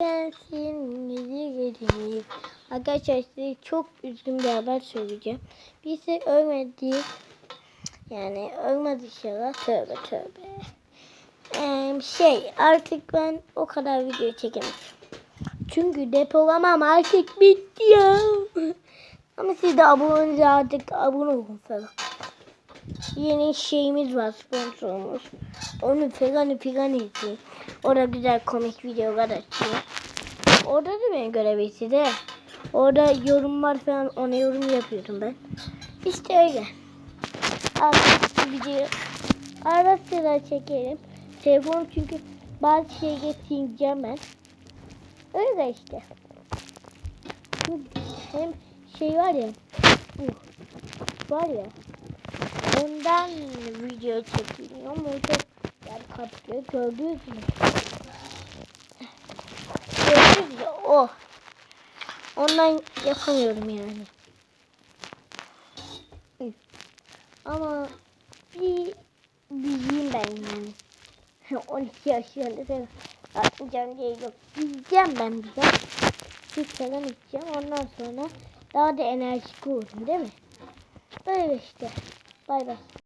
Gelsin yüzü gelin. Arkadaşlar size çok üzgün bir haber söyleyeceğim. Birisi ölmedi. Yani ölmedi inşallah. Tövbe tövbe. Ee, şey artık ben o kadar video çekemem. Çünkü depolamam artık bitti ya. Ama siz de abone artık abone olun falan. Yeni şeyimiz var sponsorumuz. Onu falan falan izleyin. Orada güzel komik videolar açıyor. Orada da beni görebilirsin de. Orada yorumlar falan ona yorum yapıyorum ben. İşte öyle. Artık video ara sıra çekerim. Telefon çünkü bazı şey getireceğim ben. Öyle işte. Hem şey var ya. Var ya. Ondan video çekiliyor. Burada yer kaplıyor. Gördünüz mü? Gördünüz mü? O. Ondan yapamıyorum yani. Ama bir bileyim ben yani. 12 yaşlarında sen atmayacağım diye yok. Gideceğim ben bir de. Süt falan içeceğim. Ondan sonra daha da enerjik olurum değil mi? Böyle işte. Bay bay.